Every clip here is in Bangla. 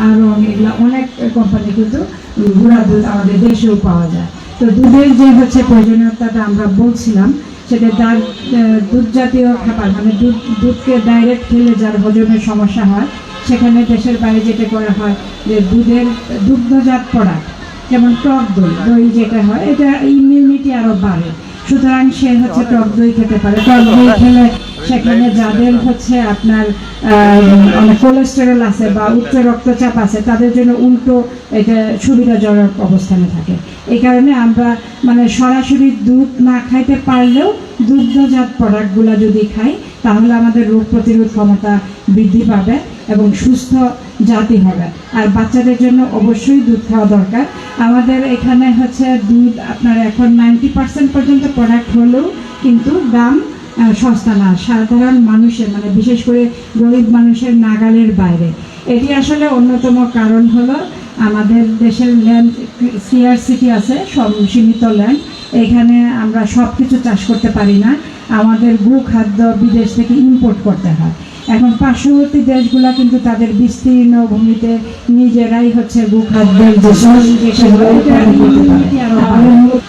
আরং এগুলো অনেক কোম্পানি কিন্তু গুঁড়া দুধ আমাদের দেশেও পাওয়া যায়। তো দুধের যে হচ্ছে প্রয়োজনীয়তাটা আমরা বলছিলাম সেটা আহ, দুধ জাতীয় খাবার মানে দুধ দুধকে ডাইরেক্ট খেলে যার হজমের সমস্যা হয় সেখানে দেশের বাইরে যেটা করা হয় যে দুধের দুগ্ধজাত প্রোডাক্ট যেমন টক দই দই যেটা হয় এটা ইমিউনিটি আরও বাড়ে। সুতরাং সে হচ্ছে টক দই খেতে পারে। টক দই খেলে সেখানে যাদের হচ্ছে আপনার কোলেস্টেরল আছে বা উচ্চ রক্তচাপ আছে, তাদের জন্য উল্টো এটা সুবিধাজনক অবস্থানে থাকে। এই কারণে আমরা মানে সরাসরি দুধ না খাইতে পারলেও দুগ্ধজাত প্রোডাক্টগুলো যদি খাই, তাহলে আমাদের রোগ প্রতিরোধ ক্ষমতা বৃদ্ধি পাবে এবং সুস্থ জাতি হবে। আর বাচ্চাদের জন্য অবশ্যই দুধ খাওয়া দরকার। আমাদের এখানে হচ্ছে দুধ আপনার এখন নাইনটি পার্সেন্ট পর্যন্ত প্রোডাক্ট হলেও কিন্তু দাম সস্তা না, সাধারণ মানুষের মানে বিশেষ করে গরিব মানুষের নাগালের বাইরে। এটি আসলে অন্যতম কারণ হলো আমাদের দেশের ল্যান্ড সিআর সিটি আছে সব সীমিত ল্যান্ড এখানে আমরা সব কিছু চাষ করতে পারি না। আমাদের গু খাদ্য বিদেশ থেকে ইম্পোর্ট করতে হয়। এখন পার্শ্ববর্তী দেশগুলা কিন্তু তাদের বিস্তীর্ণ ভূমিতে নিজেরাই হচ্ছে গু খাদ্যের।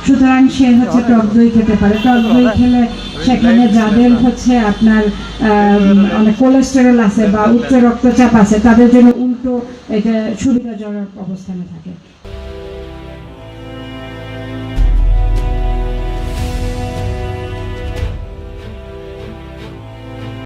সুতরাং সে হচ্ছে টক দই খেতে পারে। টক দই খেলে সেখানে যাদের হচ্ছে আপনার অনেক কোলেস্টেরল আছে বা উচ্চ রক্তচাপ আছে, তাদের জন্য উল্টো এটা সুবিধাজনক অবস্থানে থাকে।